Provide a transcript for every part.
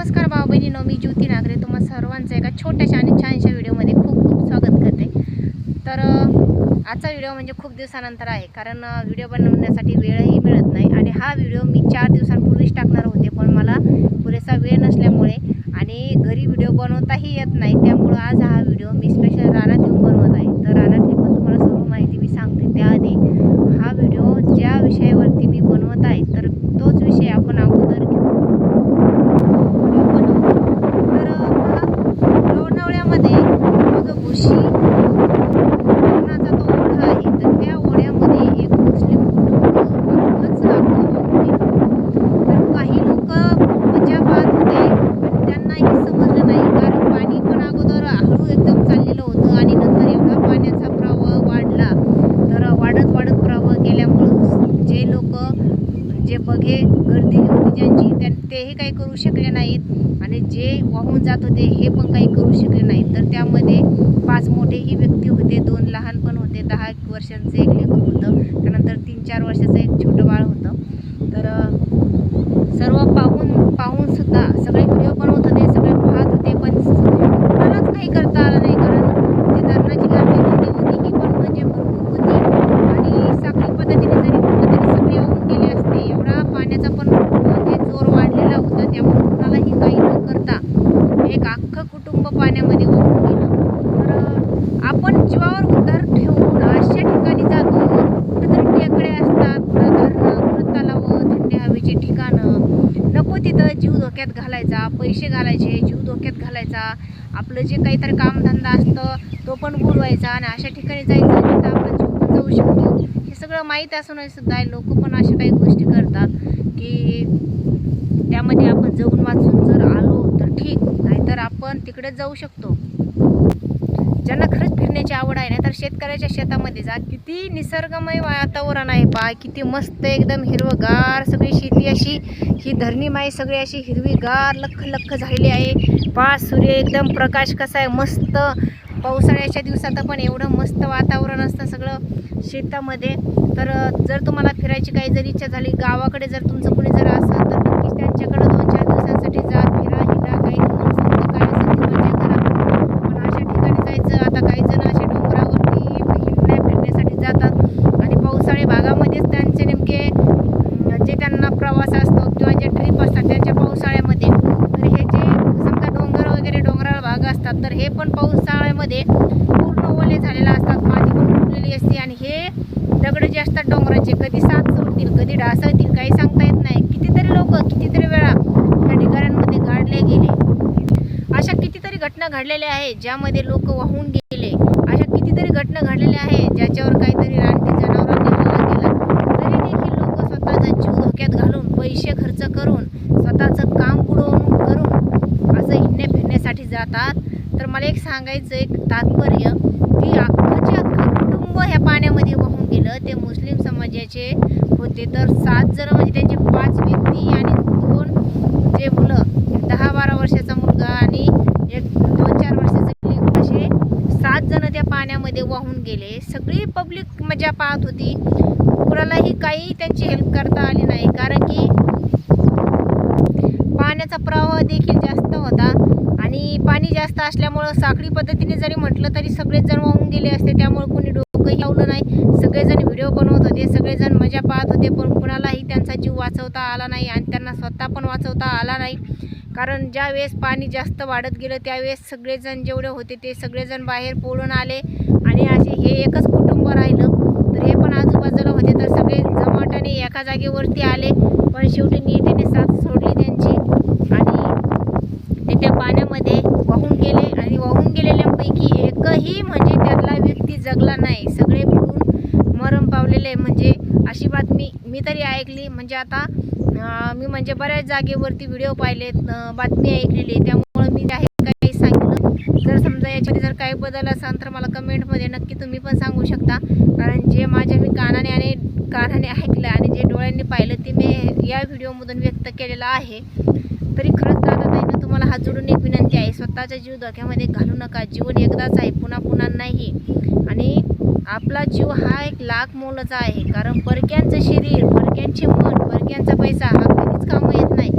नमस्कार भाऊ बहिणीनो मी ज्योती नागरे. तुम्हा सर्वांचं एका छोट्याशा आणि छानशा व्हिडिओमध्ये खूप खूप स्वागत करते. तर आजचा व्हिडिओ म्हणजे खूप दिवसानंतर आहे कारण व्हिडिओ बनवण्यासाठी वेळही मिळत नाही आणि हा व्हिडिओ मी चार दिवसांपूर्वीच टाकणार होते पण मला पुरेसा वेळ नसल्यामुळे आणि घरी व्हिडिओ बनवताही येत नाही त्यामुळं आज हा व्हिडिओ मी स्पेशल रानात येऊन बनवत आहे तर रानातली पण तुम्हाला सर्व माहिती मी सांगते त्याआधी हा व्हिडिओ ज्या विषयावरती मी बनवत आहे तर तोच विषय आपण अगोदर घेऊ तर पहा, लोणावळ्यामध्ये बघा बुशी धरणाचा तो ओढा आहे तर त्या ओढ्यामध्ये एक मुस्लिम कुटुंब अख्खंच अख्खं वाहून गेलं. तर काही लोक मजा पाहत होते आणि त्यांनाही समजलं नाही कारण पाणी पण अगोदर हळू एकदम चाललेलं होतं आणि नंतर एवढा पाण्याचा प्रवाह वाढला तर वाढत वाढत प्रवाह गेल्यामुळं जे लोक जे बघे गर्दी होती ज्यांची त्या तेही काही करू शकले नाहीत. आणि जे वाहून जात होते हे पण काही करू शकले नाहीत. तर त्यामध्ये पाच मोठेही व्यक्ती होते. दोन लहान पण होते. दहा एक वर्षांचं एक लेकर होतं. त्यानंतर तीन चार वर्षाचं एक छोटं बाळ होतं तर अ, सर्व पाहून पाहून सुद्धा सगळे व्हिडिओ बनवत होते सगळे पाहत होते पण कुणालाच काही करता आलं नाही कारण जी धरणाची लांबी रुंदी होती ही पण म्हणजे भरपूर होती आणि साखळी पद्धतीने जरी म्हटलं तरी सगळे वाहून गेले असते एवढा पाण्याचा पण म्हणजे जोर वाढलेला होता त्यामुळे मलाही काही न करता एक अख्खं कुटुंब पाण्यामध्ये वाहून गेलं तर आपण जीवावर उद्धार ठेवून अशा ठिकाणी जातो. कुठेतरी टेकडे असतात कुठं धरणं कुठं तलावं थंडी हवेची ठिकाणं. नको तिथं जीव धोक्यात घालायचा पैसे घालायचे जीव धोक्यात घालायचा. आपलं जे काहीतरी कामधंदा असतं तो पण बुडवायचा आणि अशा ठिकाणी जायचं तिथं आपला जीव पण जाऊ शकतो. हे सगळं माहीत असूनही सुद्धा लोक पण अशा काही गोष्टी करतात की त्यामध्ये आपण जगून वाचून जर आलो तर ठीक नाहीतर आपण तिकडे जाऊ शकतो. ज्यांना खरंच फिरण्याची आवड आहे ना तर शेतकऱ्याच्या शेतामध्ये जा. किती निसर्गमय वातावरण आहे पा किती मस्त एकदम हिरवगार सगळी शेती अशी. ही धरणीमाई सगळी अशी हिरवीगार लख लख झालेली आहे. पा सूर्य एकदम प्रकाश कसा आहे मस्त. पावसाळ्याच्या दिवसात पण एवढं मस्त वातावरण असतं सगळं शेतामध्ये. तर जर तुम्हाला फिरायची काही जर इच्छा झाली गावाकडे जर तुमचं कुणी जर असेल तर नक्कीच त्यांच्याकडं दोन चार दिवसांसाठी जा फिरा हिरा काही काय असेल मजा करा. पण अशा ठिकाणी जायचं आता काही जण असे डोंगरावरती फिरण्या फिरण्यासाठी जातात. आणि पावसाळी भागामध्येच त्यांचे नेमके जे त्यांना प्रवास असतो किंवा जे ट्रिप असतात त्यांच्या पावसाळ्यामध्ये. तर हे जे समजा डोंगर वगैरे डोंगराळ भाग असतात तर हे पण पावसाळ्यामध्ये पूर्ण ओले झालेले असतात. माती पण फुटलेली असते. आणि हे दगड जे असतात डोंगराचे कधी साथ सोडतील कधी ढासळतील काही सांगता येत नाही. कितीतरी लोक कितीतरी वेळा या ढिगाऱ्यांमध्ये गाडले गेले अशा कितीतरी घटना घडलेल्या आहेत ज्यामध्ये लोक वाहून गेले. अशा कितीतरी घटना घडलेल्या आहेत ज्याच्यावर काहीतरी रानटी जनावरांनी हल्ला केला. तरी देखील लोक स्वतःचा जीव धोक्यात घालून पैसे खर्च करून स्वतःचं काम बुडवून करून असं हिंडण्या फिरण्यासाठी जातात. तर मला एक सांगायचं एक तात्पर्य की अख्खंचे अख्खं कुटुंब ह्या पाण्यामध्ये वाहून गेलं. ते मुस्लिम समाजाचे होते. तर सात जण म्हणजे त्यांचे पाच व्यक्ती आणि दोन जे मुलं दहा बारा वर्षाचा मुलगा आणि एक दोन चार वर्षाचं लेक असे सात जण त्या पाण्यामध्ये वाहून गेले. सगळी पब्लिक मजा पाहत होती. कुणालाही काही त्यांची हेल्प करता आली नाही. कारण की पाण्याचा प्रवाह देखील जास्त होता. आणि पाणी जास्त असल्यामुळं साखळी पद्धतीने जरी म्हटलं तरी सगळेच जण वाहून गेले असते. त्यामुळे कोणी डोकंही लावलं नाही. सगळेजण व्हिडिओ बनवत होते. सगळेजण मजा पाहत होते. पण कुणालाही त्यांचा जीव वाचवता आला नाही. आणि त्यांना स्वतः पण वाचवता आला नाही. कारण ज्या वेळेस पाणी जास्त वाढत गेलं त्यावेळेस सगळेजण जेवढे होते ते सगळेजण बाहेर पळून आले. आणि असे हे एकच कुटुंब राहिलं. तर हे पण आजूबाजूला होते. तर सगळे जमाटाने एका जागेवरती आले. पण शेवटी नीतीने साथ सोडली त्यांची. आणि ते त्या पाण्यामध्ये वाहून गेले. आणि वाहून गेलेल्यांपैकी एकही म्हणजे त्यातला व्यक्ती जगला नाही. सगळे पळून मरण पावलेले. म्हणजे अशी बातमी मी तरी ऐकली. म्हणजे आता मी म्हणजे बऱ्याच जागेवरती व्हिडिओ पाहिलेत बातमी ऐकलेली त्यामुळं मी आहे काही सांगितलं. जर समजा याच्यामध्ये जर काही बदल असेल तर मला कमेंटमध्ये नक्की तुम्ही पण सांगू शकता. कारण जे माझ्या मी कानाने आणि कानाने ऐकलं आणि जे डोळ्यांनी पाहिलं ते मी या व्हिडिओमधून व्यक्त केलेलं आहे. तरी खरंच दादा ताईनं तुम्हाला हात जोडून एक विनंती आहे. स्वतःचा जीव धोक्यामध्ये घालू नका. जीवन एकदाच आहे. पुन्हा पुन्हा नाही. आणि आपला जीव हा एक लाख मोलाचा आहे. कारण परक्यांचं शरीर परक्यांचे मन परक्यांचा पैसा हा कधीच कामं येत नाही.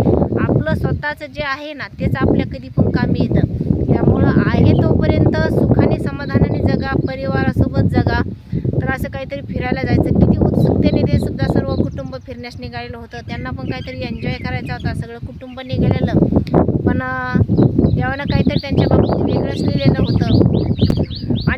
आपलं स्वतःचं जे आहे ना तेच आपल्या कधी पण कामी येतं. त्यामुळं आहे तोपर्यंत सुखाने समाधानाने जगा परिवारासोबत जगा. तर असं काहीतरी फिरायला जायचं. किती उत्सुकतेने ते सुद्धा सर्व कुटुंब फिरण्यास निघालेलं होतं. त्यांना पण काहीतरी एन्जॉय करायचा होता. सगळं कुटुंब निघालेलं. पण देवानं काहीतरी त्यांच्या बाबतीत वेगळंच लिहिलेलं होतं.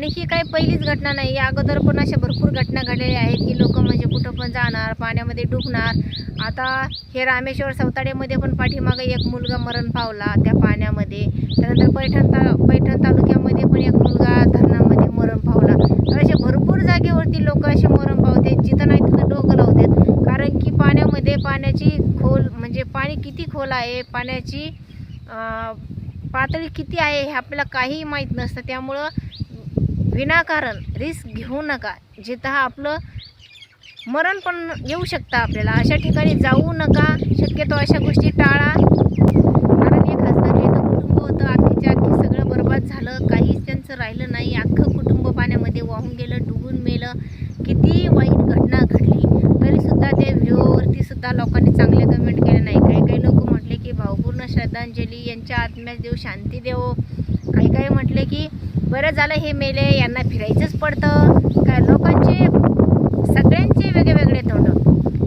आणि ही काही पहिलीच घटना नाही. या अगोदर पण अशा भरपूर घटना घडलेल्या आहेत की लोक म्हणजे कुठं पण जाणार पाण्यामध्ये डुबणार. आता हे रामेश्वर सवताडेमध्ये पण पाठीमागे एक मुलगा मरण पावला त्या पाण्यामध्ये. त्यानंतर पैठण ता पैठण तालुक्यामध्ये पण एक मुलगा धरणामध्ये मरण पावला. तर असे भरपूर जागेवरती लोक असे मरण पावते जिथं नाही तिथं डोकं लावतात. कारण की पाण्यामध्ये पाण्याची खोल म्हणजे पाणी किती खोल आहे पाण्याची पातळी किती आहे हे आपल्याला काहीही माहीत नसतं. त्यामुळं विनाकारण रिस्क घेऊ नका. जिथं आपलं मरण पण येऊ शकतं आपल्याला. अशा ठिकाणी जाऊ नका. शक्यतो अशा गोष्टी टाळा. कारण एक हस्तगीत कुटुंब होतं अख्खीच्या अख्खी सगळं बरबाद झालं काहीच त्यांचं राहिलं नाही. अख्खं कुटुंब पाण्यामध्ये वाहून गेलं डुबून मेलं. किती वाईट घटना घडली. तरीसुद्धा त्या व्हिडिओवरती सुद्धा लोकांनी चांगले कमेंट केले नाही. काही काही लोक म्हटले की भावपूर्ण श्रद्धांजली. यांच्या आत्म्यास देव शांती देवो. काही काही म्हटले की बरं झालं हे मेले यांना फिरायचंच पडतं. काय लोकांचे सगळ्यांचे वेगळे तोंड.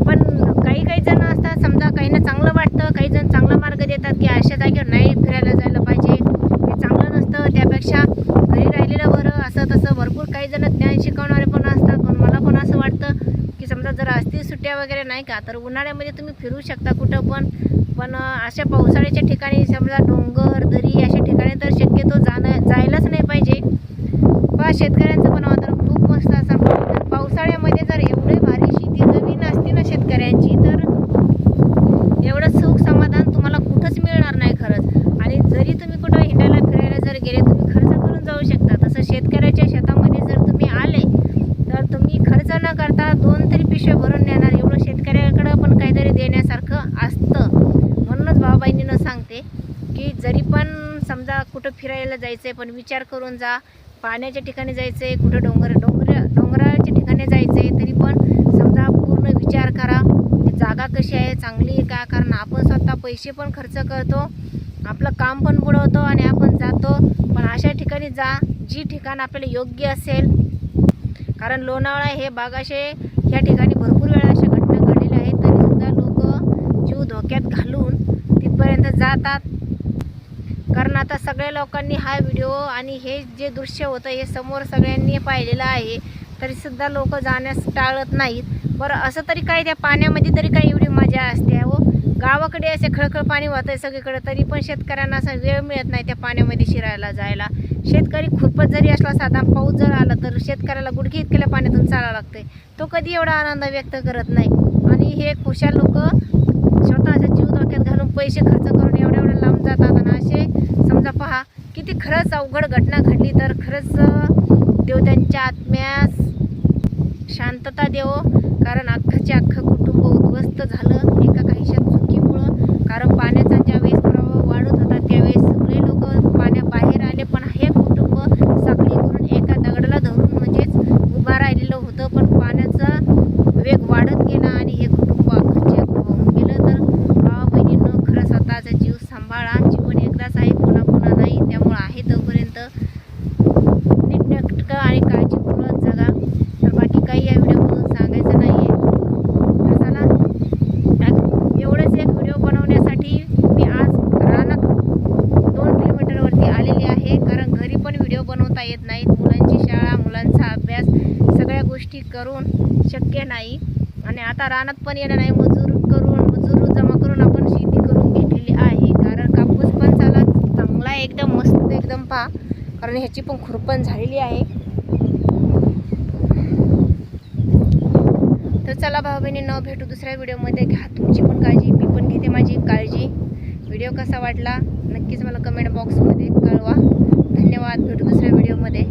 पण काही काही जण असतात समजा काहींना चांगलं वाटतं काही जण चांगला मार्ग देतात की अशा जागेवर नाही फिरायला जायला पाहिजे. हे चांगलं नसतं त्यापेक्षा घरी राहिलेलं बरं असं तसं. भरपूर काही जण ज्ञान शिकवणारे पण असतात पण मला पण असं वाटतं की कधी सुट्ट्या वगैरे नाही का? तर उन्हाळ्यामध्ये तुम्ही फिरू शकता कुठं पण. पण अशा पावसाळ्याच्या ठिकाणी समजा डोंगर दरी अशा ठिकाणी तर शक्यतो जाणं जायलाच नाही पाहिजे. पहा शेतकऱ्यांचं पण वातावरण खूप मस्त असं पावसाळ्यामध्ये जर एवढे भारी शेती जमीन असते ना शेतकऱ्यांची तर एवढं सुख समाधान तुम्हाला कुठंच मिळणार नाही खरंच आणि जरी तुम्ही कुठं हिंडायला फिरायला जर गेले तुम्ही खर्च करून जाऊ शकता तसं शेतकऱ्याच्या शेतामध्ये जर तुम्ही आले तर तुम्ही खर्च न करता दोन तरी पिशव्या भरून नेणार एवढं शेतकऱ्याकडं पण काहीतरी देण्यासारखं असतं म्हणूनच भाऊबाईंनीनं सांगते की जरी पण समजा कुठं फिरायला जायचं आहे पण विचार करून जा. पाण्याच्या ठिकाणी जायचं आहे कुठं डोंगर डोंगर डोंगराच्या ठिकाणी जायचं आहे तरी पण समजा पूर्ण विचार करा. ती जागा कशी आहे चांगली आहे का? कारण आपण स्वतः पैसे पण खर्च करतो आपलं काम पण बुडवतो आणि आपण जातो. पण अशा ठिकाणी जा जी ठिकाण आपल्याला योग्य असेल. कारण लोणावळा हे बागाशे ह्या ठिकाणी भरपूर वेळा अशा घटना घडलेल्या आहेत. तरीसुद्धा लोक जीव धोक्यात घालून तिथपर्यंत जातात. कारण आता सगळ्या लोकांनी हा व्हिडिओ आणि हे जे दृश्य होतं हे समोर सगळ्यांनी पाहिलेलं आहे तरीसुद्धा लोक जाण्यास टाळत नाहीत. बरं असं तरी काय त्या पाण्यामध्ये तरी काही एवढी मजा असते हो गावाकडे असे खळखळ पाणी वाहतं आहे सगळीकडे तरी पण शेतकऱ्यांना असा वेळ मिळत नाही त्या पाण्यामध्ये शिरायला जायला. शेतकरी खुरपत जरी असला साधा पाऊस जर आला तर शेतकऱ्याला गुडघे इतक्या पाण्यातून चालावं लागते तो कधी एवढा आनंद व्यक्त करत नाही. आणि हे खुशाल लोक स्वतःचा जीव धोक्यात घालून पैसे खर्च करून एवढ्या एवढ्या लांब जातात. आणि असे समजा पहा किती खरंच अवघड घटना घडली तर खरंच देव त्यांच्या आत्म्यास शांतता देवो कारण अख्खाचे अख्खं कुटुंब उद्ध्वस्त झालं एका काहीशा चुकीमुळं. कारण पाण्याचा ज्या प्रवाह वाढत होता त्यावेळेस सगळे लोक पाण्याबाहेर आले पण हे कुटुंब साखळी करून एका दगडाला धरून म्हणजेच उभा राहिलेलं होतं पण पाण्याचा वेग वाढत गेला आणि हे कुटुंब अख्खचे अख्खं वाहून गेलं तर भावा बहिणींनो खरं स्वतःचा जीव सांभाळा जीवन एकदाच आहे पुन्हा पुन्हा नाही त्यामुळं आहे तोपर्यंत नीटनेटकं आणि काळजीपूर्वक जगा तर बाकी काही या व्हिडिओमधून सांगायचं नाही आहे तर चला त्यात एवढंच एक व्हिडिओ बनवण्यासाठी मी आज रानात दोन किलोमीटरवरती आलेली आहे कारण घरी पण व्हिडिओ बनवता येत नाहीत मुलांची शाळा मुलांचा अभ्यास सगळ्या करून शक्य नाही. आणि आता रानात पण येणं नाही मजूर करून मजूर जमा करून आपण शेती करून घेतलेली आहे. कारण कापूस पण चाला चांगला एकदम मस्त एकदम पहा. कारण ह्याची पण खुरपण झालेली आहे. तर चला भाऊ न भेटू दुसऱ्या व्हिडिओमध्ये. घ्या तुमची पण काळजी मी पण घेते माझी काळजी. व्हिडिओ कसा वाटला? नक्कीच मला कमेंट बॉक्समध्ये कळवा. धन्यवाद. भेटू दुसऱ्या व्हिडिओमध्ये.